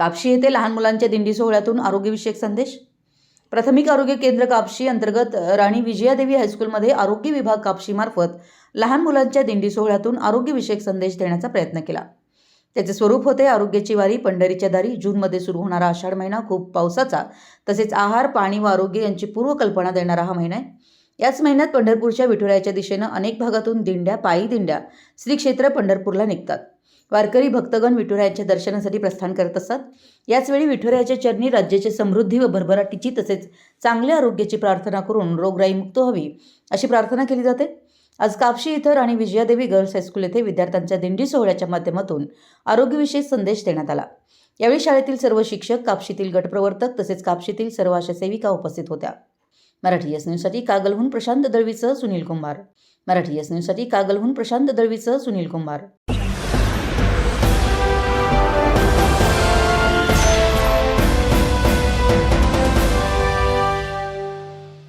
कापशी येथे लहान मुलांच्या दिंडी सोहळ्यातून आरोग्यविषयक संदेश. प्राथमिक आरोग्य केंद्र कापशी अंतर्गत राणी विजयादेवी हायस्कूलमध्ये आरोग्य विभाग कापशीमार्फत लहान मुलांच्या दिंडी सोहळ्यातून आरोग्यविषयक संदेश देण्याचा प्रयत्न केला. त्याचे स्वरूप होते आरोग्याची वारी पंढरीच्या दारी जूनमध्ये सुरू होणारा आषाढ महिना खूप पावसाचा. तसेच आहार पाणी व आरोग्य यांची पूर्वकल्पना देणारा हा महिना आहे. याच महिन्यात पंढरपूरच्या विठुरायाच्या दिशेनं अनेक भागातून दिंड्या पायी दिंड्या श्री क्षेत्र पंढरपूरला निघतात. वारकरी भक्तगण विठुरायाच्या दर्शनासाठी प्रस्थान करत असतात याचवेळी विठुरायाच्या चरणी राज्याची समृद्धी व भरभराटीची तसेच चांगल्या आरोग्याची प्रार्थना करून रोगराईमुक्त व्हावी अशी प्रार्थना केली जाते. आज कापशी इथं राणी विजयादेवी गर्ल्स हायस्कूल येथे विद्यार्थ्यांच्या दिंडी सोहळ्याच्या माध्यमातून आरोग्यविषयी संदेश देण्यात आला. यावेळी शाळेतील सर्व शिक्षक कापशीतील गटप्रवर्तक तसेच कापशीतील सर्व आशा सेविका उपस्थित होत्या. मराठी एस न्यूजसाठी कागलहून प्रशांत दळवीसह सुनील कुंभार. मराठी एस न्यूजसाठी कागलहून प्रशांत दळवीसह सुनील कुंभार.